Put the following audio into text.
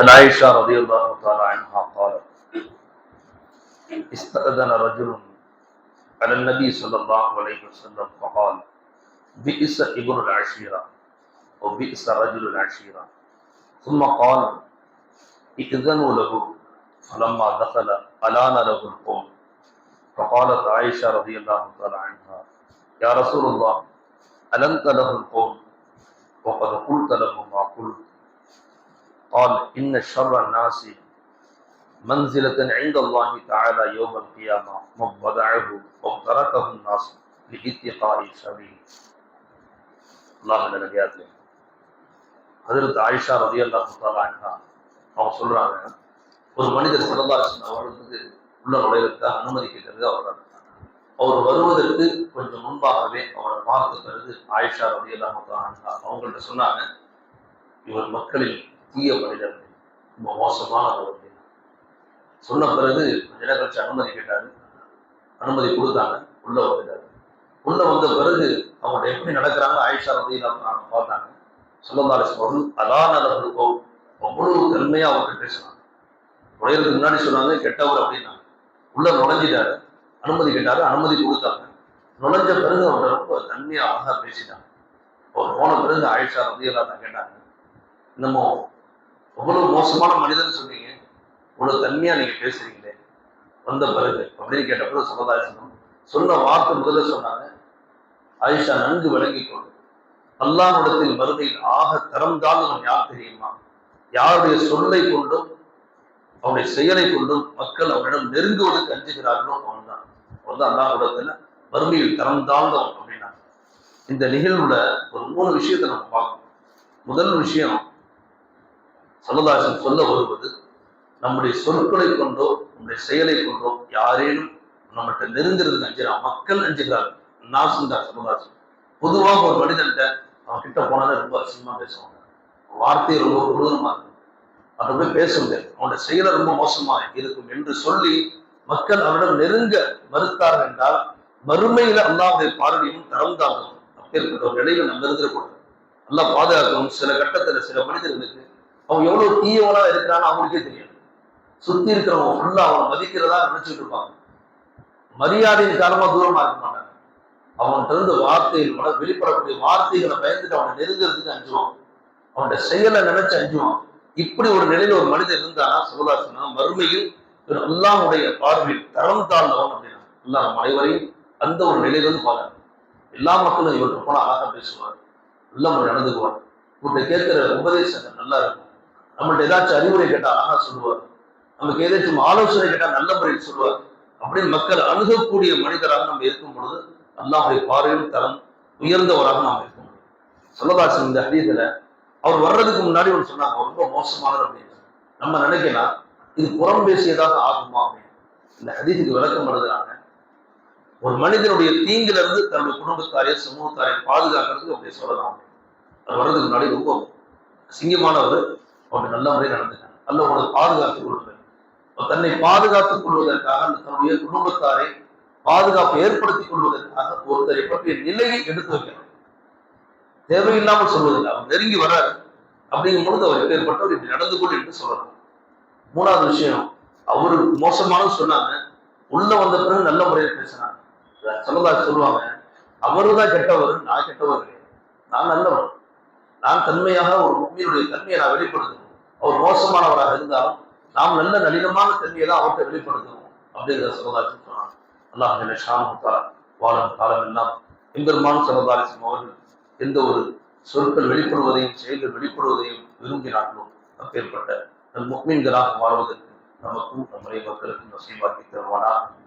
عن عائشة رضي الله تعالى عنها قالت استأذن رجل على النبي صلى الله عليه وسلم فقال بئس ابن العشيرة وبئس رجل العشيرة. ثم قال ائذنوا له. فلما دخل ألان له القوم. فقالت عائشة رضي الله تعالى عنها يا رسول الله ألنت له القوم؟ وقد قلت له ما قلت قال إن شر الناس منزلة عند الله تعالى يوم القيامة من وضعه وتركه الناس لاتقاء شره الله நல்லடியார்களே ஹதரத் ஆயிஷா ரதி அல்லாஹ் அன்ஹா அவங்க சொல்றாங்க ஒரு மனிதர் சிறந்தாசன் அவர்களுக்கு உள்ள நுழைவதற்காக அனுமதி கேட்கறது அவர் அவர் வருவதற்கு கொஞ்சம் முன்பாகவே அவரை பார்த்த பிறகு ஆயிஷா ரவி அல்லாஹ் அவங்கள்ட்ட சொன்னாங்க இவர் மக்களில் தீய மனிதர். ரொம்ப மோசமானவர் அப்படின்னு சொன்ன பிறகு கொஞ்ச நேரம் கழிச்சு அனுமதி கேட்டாரு. அனுமதி கொடுத்தாங்க. உள்ள வந்துட்டாரு. உள்ள வந்த பிறகு அவங்க எப்படி நடக்கிறாங்க ஆயிஷா ரதி அல்லாஹ் பார்த்தாங்க. சொல்லந்தாலிஸ் அவர்கள் அலானவர்களுக்கோ அவ்வளவு தன்மையா அவர்கிட்ட பேசினாங்க. நுழையிறதுக்கு முன்னாடி சொன்னாங்க கெட்டவர் அப்படின்னாங்க. உள்ள நுழைஞ்சிட்டாரு. அனுமதி கேட்டாரு அனுமதி கொடுத்தாங்க. நுழைஞ்ச பிறகு அவங்க ரொம்ப தன்மையா அழகா பேசினாங்க அவர் போன பிறகு ஆயிஷா ரதியெல்லாம் கேட்டாங்க என்னமோ அவ்வளவு மோசமான மனிதன் சொன்னீங்க. இவ்வளவு தன்மையா நீங்க பேசுறீங்களே. வந்த பிறகு அப்படின்னு கேட்ட பிறகு சமுதாயம் சொன்ன வார்த்தை முதல்ல சொன்னாங்க. ஆயிஷா நன்கு விளங்கிக் கொண்டு அல்லாஹ்விடத்தில் மறுமையில் ஆக தரம் தாழ்ந்தவன் யார் தெரியுமா? யாருடைய சொல்லை கொண்டும் அவனுடைய செயலை கொண்டும் மக்கள் அவனிடம் நெருங்குவதற்கு அஞ்சுகிறார்களோ அவன்தான். வந்து அவன் தான் தரம் தாழ்ந்தவன் அப்படின்னா இந்த நிகழ்வுல ஒரு மூணு விஷயத்தை நம்ம பார்க்கணும். முதல் விஷயம் சொல்லதாசன் சொல்ல வருவது நம்முடைய சொற்களை கொண்டோ நம்முடைய செயலை கொண்டோ யாரேனும் நம்மகிட்ட நெருங்கிறது அஞ்சுறான் மக்கள் அஞ்சுகிறார்கள் நாசுந்தார் சொல்லதாசன் பொதுவாக ஒரு மனிதன்கிட்ட அவன் கிட்ட போனாலே ரொம்ப அசிங்கமா பேசுவாங்க. வார்த்தை ரொம்ப கொடூரமா இருக்கும். அவன் பேச முடியாது. அவனோட செயலை ரொம்ப மோசமா இருக்கும் என்று சொல்லி மக்கள் அவரிடம் நெருங்க மறுத்தார்கள் என்றால் மறுமையில அல்லாவுடைய பார்வையும் தரம் தாங்கும் அப்பேற்பட்ட ஒரு நிலையில நம்ம இருந்துடக்கூடாது நல்லா பாதுகாக்கணும். சில கட்டத்துல சில மனிதர்களுக்கு அவன் எவ்வளவு தீயவனா இருக்கிறான்னு அவங்களுக்கே தெரியாது. சுத்தி இருக்கிறவங்க ஃபுல்லா அவனை மதிக்கிறதா நினைச்சிட்டு இருப்பாங்க. மரியாதையின் காரணமா தூரமா இருக்க மாட்டாங்க. அவன்கிட்ட இருந்து வார்த்தையில் மன வெளிப்படக்கூடிய வார்த்தைகளை பயந்துட்டு அவனை நெருங்கிறதுக்கு அஞ்சுவான். அவனோட செயலை நினைச்சு அஞ்சுவான். இப்படி ஒரு நிலையில ஒரு மனிதன் இருந்தானா சிவதாசனா மறுமையில் அல்லாஹுடைய பார்வையில் தரம் தாழ்ந்தவன் அப்படின்னா அல்லாஹ் நம்ம அனைவரையும் அந்த ஒரு நிலையிலிருந்து பாருங்க எல்லா மக்களும் இவர் போனா அழகா பேசுவார் நல்ல முறை நடந்துக்குவார் இவர்கிட்ட கேட்கிற உபதேசங்கள் நல்லா இருக்கும். நம்மள்ட்ட ஏதாச்சும் அறிவுரை கேட்டால் அழகாக சொல்லுவார். நமக்கு ஏதாச்சும் ஆலோசனை கேட்டால் நல்ல முறையில் சொல்லுவார். அப்படின்னு மக்கள் அணுகக்கூடிய மனிதராக நம்ம இருக்கும் பொழுது அல்லாஹுடைய பார்வையும் தரம் உயர்ந்தவராக நாம் இருக்க முடியும். சொல்லதாசன் இந்த ஹதீதுல அவர் வர்றதுக்கு முன்னாடி ஒன்று சொன்னாங்க. ரொம்ப மோசமானது அப்படின்னு. நம்ம நினைக்கலாம் இது புறம் பேசியதாக ஆகுமா? இந்த ஹதீதுக்கு விளக்கம் எழுதுறாங்க ஒரு மனிதனுடைய தீங்குல இருந்து தன்னுடைய குடும்பத்தாரைய சமூகத்தாரை பாதுகாக்கிறதுக்கு அப்படி சொல்லலாம். அது வர்றதுக்கு முன்னாடி ரொம்ப சிங்கமானவர் அவங்க நல்ல முறை நடந்துட்டாங்க நல்ல உங்களை பாதுகாத்துக் கொள்வது தன்னை பாதுகாத்துக் கொள்வதற்காக தன்னுடைய குடும்பத்தாரை பாதுகாப்பு ஏற்படுத்திக் கொள்வதற்காக ஒருத்தரை பற்றிய நிலையை எடுத்து வைக்கிறார். தேவையில்லாமல் சொல்வதில்லை. அவர் நெருங்கி வர்றார். அப்படிங்கும் பொழுது அவர் ஏற்பட்டவர் இப்படி நடந்து கொண்டு என்று சொல்லலாம். மூணாவது விஷயம் அவரு மோசமானது சொன்னாங்க. உள்ள வந்த பிறகு நல்ல முறையில் பேசினாங்க. சொல்லதா சொல்லுவாங்க அவரு தான் கெட்டவர் நான் கெட்டவர் நான் நல்லவர். நான் தன்மையாக ஒரு உண்மையுடைய தன்மையை நான் வெளிப்படுத்தணும் அவர் மோசமானவராக இருந்தாலும் நாம் நல்ல நளினமான தன்மையை தான் அவர்கிட்ட வெளிப்படுத்தணும் அப்படிங்கிற சொல்லதாச்சு சொன்னாங்க. அல்லாஹ் ஷாமுத்தா வாழும் காலம் எல்லாம் எம்பெருமான் சரதாரிசம் அவர்கள் எந்த ஒரு சொற்கள் வெளிப்படுவதையும் செயல்கள் வெளிப்படுவதையும் விரும்பினார்களோ அப்பேற்பட்ட நம் முக்மீன்களாக வாழ்வதற்கு நமக்கும் நம்முடைய மக்களுக்கும் நசீவாக்கி தருவானா?